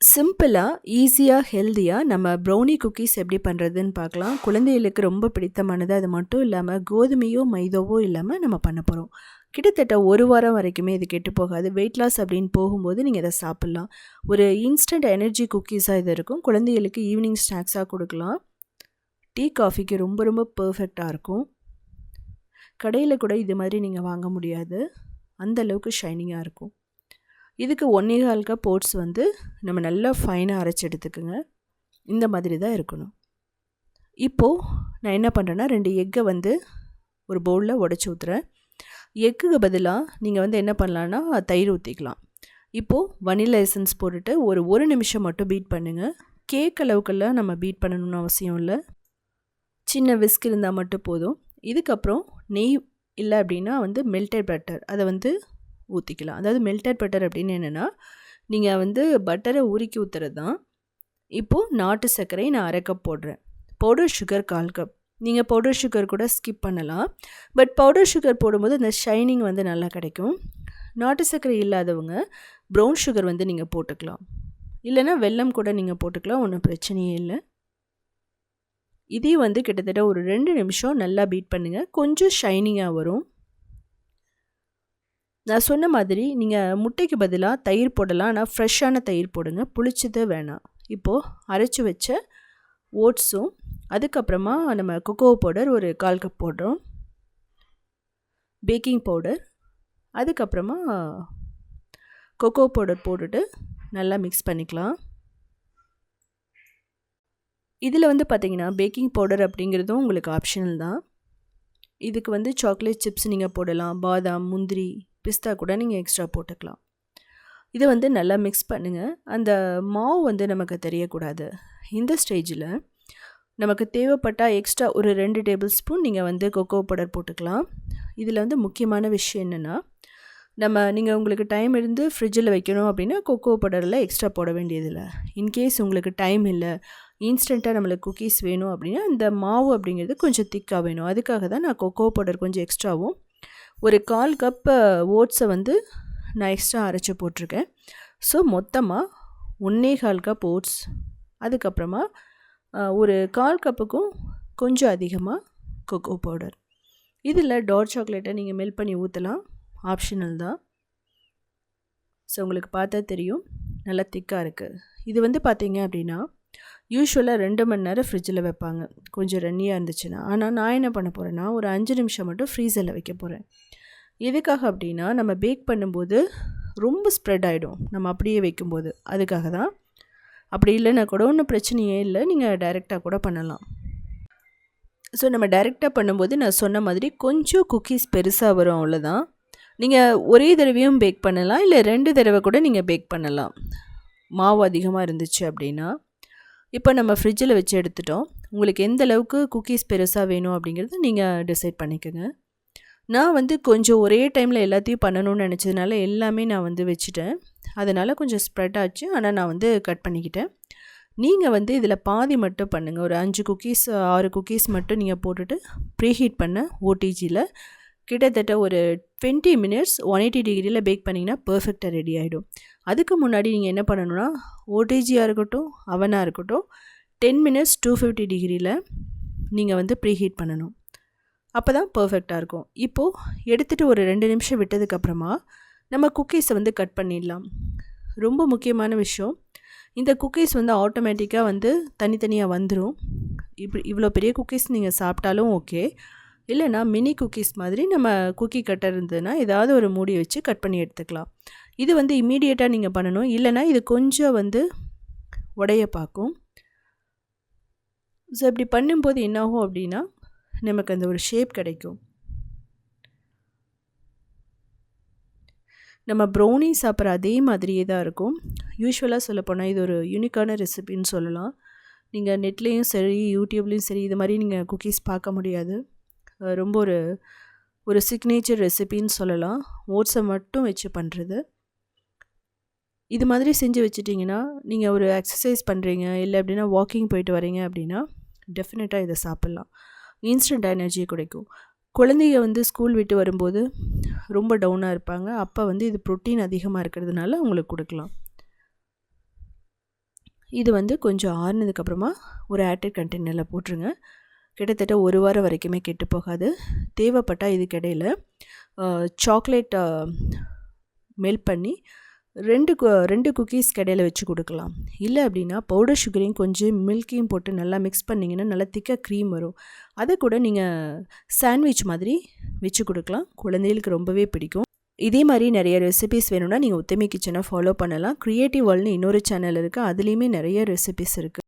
சிம்பிளாக ஈஸியாக ஹெல்த்தியாக நம்ம ப்ரௌனி குக்கீஸ் எப்படி பண்ணுறதுன்னு பார்க்கலாம். குழந்தைகளுக்கு ரொம்ப பிடித்தமானது அது மட்டும் இல்லாமல் கோதுமையோ மைதாவோ இல்லாமல் நம்ம பண்ண போகிறோம் கிட்டத்தட்ட ஒரு வாரம் வரைக்குமே இது கெட்டு போகாது. வெயிட் லாஸ் அப்படின்னு போகும்போது நீங்கள் இதை சாப்பிட்லாம். ஒரு இன்ஸ்டன்ட் எனர்ஜி குக்கீஸாக இது இருக்கும். குழந்தைகளுக்கு ஈவினிங் ஸ்நாக்ஸாக கொடுக்கலாம். டீ காஃபிக்கு ரொம்ப ரொம்ப பர்ஃபெக்டாக இருக்கும். கடையில் கூட இது மாதிரி நீங்கள் வாங்க முடியாது. அந்த அளவுக்கு ஷைனிங்காக இருக்கும். இதுக்கு ஒன்றே கப் ஓட்ஸ் வந்து நம்ம நல்லா ஃபைனாக அரைச்சி எடுத்துக்கோங்க. இந்த மாதிரி தான் இருக்கணும். இப்போது நான் என்ன பண்ணுறேன்னா ரெண்டு எக்கை வந்து ஒரு பவுலில் உடச்சி ஊற்றுறேன் எக்குக்கு பதிலாக நீங்கள் வந்து என்ன பண்ணலான்னா தயிர் ஊற்றிக்கலாம் இப்போது வனிலா எசன்ஸ் போட்டுட்டு ஒரு ஒரு நிமிஷம் மட்டும் பீட் பண்ணுங்கள் கேக் அளவுக்கெல்லாம் நம்ம பீட் பண்ணணும்னு அவசியம் இல்லை. சின்ன விஸ்க் இருந்தால் மட்டும் போதும். இதுக்கப்புறம் நெய் இல்லை அப்படின்னா வந்து மெல்டட் பட்டர் அதை வந்து ஊற்றிக்கலாம் அதாவது மெல்டட் பட்டர் அப்படின்னு என்னென்னா நீங்கள் வந்து பட்டரை உருக்கி ஊற்றுறது தான். இப்போது நாட்டு சர்க்கரை நான் அரை கப் போடுறேன். பவுடர் சுகர் கால் கப் நீங்கள் பவுடர் சுகர் கூட ஸ்கிப் பண்ணலாம். பட் பவுடர் சுகர் போடும்போது அந்த ஷைனிங் வந்து நல்லா கிடைக்கும். நாட்டு சர்க்கரை இல்லாதவங்க ப்ரௌன் சுகர் வந்து நீங்கள் போட்டுக்கலாம். இல்லைனா வெல்லம் கூட நீங்கள் போட்டுக்கலாம் ஒன்றும் பிரச்சனையே இல்லை. இதையும் வந்து கிட்டத்தட்ட ஒரு ரெண்டு நிமிஷம் நல்லா பீட் பண்ணுங்கள் கொஞ்சம் ஷைனிங்காக வரும். நான் சொன்ன மாதிரி நீங்கள் முட்டைக்கு பதிலாக தயிர் போடலாம். ஆனால் ஃப்ரெஷ்ஷான தயிர் போடுங்க. புளிச்சது வேணாம். இப்போது அரைச்சி வச்ச ஓட்ஸும் அதுக்கப்புறமா நம்ம கொக்கோ பவுடர் ஒரு கால் கப் போடுறோம். பேக்கிங் பவுடர் அதுக்கப்புறமா கொக்கோ பவுடர் போட்டுட்டு நல்லா மிக்ஸ் பண்ணிக்கலாம். இதில் வந்து பார்த்திங்கன்னா பேக்கிங் பவுடர் அப்படிங்கிறதும் உங்களுக்கு ஆப்ஷனல் தான். இதுக்கு வந்து சாக்லேட் சிப்ஸ் நீங்கள் போடலாம். பாதாம் முந்திரி பிஸ்தா கூட நீங்கள் எக்ஸ்ட்ரா போட்டுக்கலாம். இதை வந்து நல்லா மிக்ஸ் பண்ணுங்கள் அந்த மாவு வந்து நமக்கு தெரியக்கூடாது. இந்த ஸ்டேஜில் நமக்கு தேவைப்பட்டால் எக்ஸ்ட்ரா ஒரு ரெண்டு டேபிள் ஸ்பூன் நீங்கள் வந்து கொக்கோ பவுடர் போட்டுக்கலாம். இதில் வந்து முக்கியமான விஷயம் என்னென்னா நம்ம நீங்கள் உங்களுக்கு டைம் இருந்து ஃப்ரிட்ஜில் வைக்கணும் அப்படின்னா கொக்கோ பவுடரில் எக்ஸ்ட்ரா போட வேண்டியதில்லை. இன்கேஸ் உங்களுக்கு டைம் இல்லை இன்ஸ்டண்ட்டாக நம்மளுக்கு குக்கீஸ் வேணும் அப்படின்னா இந்த மாவு அப்படிங்கிறது கொஞ்சம் திக்காக வேணும். அதுக்காக தான் நான் கொக்கோ பவுடர் கொஞ்சம் எக்ஸ்ட்ராவும் ஒரு கால் கப் ஓட்ஸை வந்து நான் எக்ஸ்ட்ரா அரைச்சி போட்டிருக்கேன். ஸோ மொத்தமாக ஒன்றே கால் கப் ஓட்ஸ். அதுக்கப்புறமா ஒரு கால் கப்புக்கும் கொஞ்சம் அதிகமாக கொக்கோ பவுடர். இதில் டார்க் சாக்லேட்டை நீங்கள் மெல்ட் பண்ணி ஊற்றலாம். ஆப்ஷனல் தான். ஸோ உங்களுக்கு பார்த்தா தெரியும். நல்லா திக்காக இருக்குது இது வந்து பார்த்தீங்க அப்படின்னா யூஸ்வலாக ரெண்டு மணி நேரம் ஃப்ரிட்ஜில் வைப்பாங்க. கொஞ்சம் ரன்னியாக இருந்துச்சுன்னா. ஆனால் நான் என்ன பண்ண போகிறேன்னா ஒரு அஞ்சு நிமிஷம் மட்டும் ஃப்ரீசரில் வைக்க போகிறேன் எதுக்காக அப்படின்னா நம்ம பேக் பண்ணும்போது ரொம்ப ஸ்ப்ரெட் ஆகிடும் நம்ம அப்படியே வைக்கும்போது. அதுக்காக தான். அப்படி இல்லைன்னா கூட ஒன்றும் பிரச்சனையே இல்லை. நீங்கள் டைரெக்டாக கூட பண்ணலாம். ஸோ நம்ம டைரெக்டாக பண்ணும்போது நான் சொன்ன மாதிரி கொஞ்சம் குக்கீஸ் பெருசாக வரும் அவ்வளோதான் நீங்கள் ஒரே தடவையும் பேக் பண்ணலாம். இல்லை ரெண்டு தடவை கூட நீங்கள் பேக் பண்ணலாம். மாவு அதிகமாக இருந்துச்சு அப்படின்னா. இப்போ நம்ம ஃப்ரிட்ஜில் வச்சு எடுத்துட்டோம். உங்களுக்கு எந்த அளவுக்கு குக்கீஸ் பெருசாக வேணும் அப்படிங்கிறது நீங்கள் டிசைட் பண்ணிக்கோங்க. நான் வந்து கொஞ்சம் ஒரே டைமில் எல்லாத்தையும் பண்ணணும்னு நினச்சதுனால எல்லாமே நான் வந்து வச்சுட்டேன். அதனால் கொஞ்சம் ஸ்ப்ரெட் ஆச்சு. ஆனால் நான் வந்து கட் பண்ணிக்கிட்டேன். நீங்கள் வந்து இதில் பாதி மட்டும் பண்ணுங்கள் ஒரு அஞ்சு குக்கீஸ் ஆறு குக்கீஸ் மட்டும் நீங்கள் போட்டுட்டு ப்ரீஹீட் பண்ண ஓடிஜியில் கிட்டத்தட்ட ஒரு டுவெண்ட்டி மினிட்ஸ் ஒன் எயிட்டி டிகிரியில் பேக் பண்ணிங்கன்னா பர்ஃபெக்டாக ரெடி ஆகிடும் அதுக்கு முன்னாடி நீங்கள் என்ன பண்ணணும்னா ஓடிஜியாக இருக்கட்டும் அவனாக இருக்கட்டும் டென் மினிட்ஸ் டூ ஃபிஃப்டி டிகிரியில் நீங்கள் வந்து ப்ரீஹீட் பண்ணணும். அப்போ தான் பர்ஃபெக்டாக இருக்கும். இப்போது எடுத்துகிட்டு ஒரு ரெண்டு நிமிஷம் விட்டதுக்கப்புறமா நம்ம குக்கீஸை வந்து கட் பண்ணிடலாம். ரொம்ப முக்கியமான விஷயம். இந்த குக்கீஸ் வந்து ஆட்டோமேட்டிக்காக வந்து தனித்தனியாக வந்துடும் இப்படி இவ்வளோ பெரிய குக்கீஸ் நீங்கள் சாப்பிட்டாலும் ஓகே இல்லைனா மினி குக்கீஸ் மாதிரி நம்ம குக்கி கட்டர் இருந்ததுன்னா ஏதாவது ஒரு மூடி வச்சு கட் பண்ணி எடுத்துக்கலாம். இது வந்து இமீடியட்டாக நீங்கள் பண்ணணும். இல்லைனா இது கொஞ்சம் வந்து உடைய பார்க்கும். ஸோ இப்படி பண்ணும்போது என்னாகும் அப்படின்னா நமக்கு அந்த ஒரு ஷேப் கிடைக்கும். நம்ம ப்ரௌனி சாப்பிட்ற அதே மாதிரியே தான் இருக்கும். யூஸ்வலாக சொல்லப்போனால் இது ஒரு யூனிக்கான ரெசிபின்னு சொல்லலாம். நீங்கள் நெட்லேயும் சரி யூடியூப்லேயும் சரி இது மாதிரி நீங்கள் குக்கீஸ் பார்க்க முடியாது. ரொம்ப ஒரு ஒரு சிக்னேச்சர் ரெசிபின்னு சொல்லலாம். ஓட்ஸை மட்டும் வச்சு பண்ணுறது இது மாதிரி செஞ்சு வச்சுட்டிங்கன்னா நீங்கள் ஒரு எக்ஸசைஸ் பண்ணுறீங்க இல்லை அப்படின்னா வாக்கிங் போயிட்டு வரீங்க அப்படின்னா டெஃபினட்டாக இதை சாப்பிட்லாம். இன்ஸ்டன்ட் எனர்ஜியை கிடைக்கும். குழந்தைங்க வந்து ஸ்கூல் விட்டு வரும்போது ரொம்ப டவுனாக இருப்பாங்க. அப்போ வந்து இது ப்ரோட்டீன் அதிகமாக இருக்கிறதுனால உங்களுக்கு கொடுக்கலாம். இது வந்து கொஞ்சம் ஆறுனதுக்கப்புறமா ஒரு ஏர்டெட் கண்டெய்னரில் போட்டுருங்க. கிட்டத்தட்ட ஒரு வாரம் வரைக்குமே கெட்டு போகாது. தேவைப்பட்டால் இதுக்கு இடையில சாக்லேட் மெல்ட் பண்ணி ரெண்டு கு- ரெண்டு குக்கீஸ் கடையில் வச்சு கொடுக்கலாம். இல்லை அப்படின்னா பவுடர் சுகரையும் கொஞ்சம் மில்கையும் போட்டு நல்லா மிக்ஸ் பண்ணிங்கன்னா நல்லா திக்காக க்ரீம் வரும். அதை கூட நீங்கள் சாண்ட்விச் மாதிரி வச்சு கொடுக்கலாம். குழந்தைகளுக்கு ரொம்பவே பிடிக்கும். இதே மாதிரி நிறைய ரெசிபிஸ் வேணும்னா நீங்கள் உத்தமி கிச்சனை ஃபாலோ பண்ணலாம். க்ரியேட்டிவ் வேர்ல்ட்னு இன்னொரு சேனல் இருக்குது அதுலேயுமே நிறைய ரெசிபிஸ் இருக்குது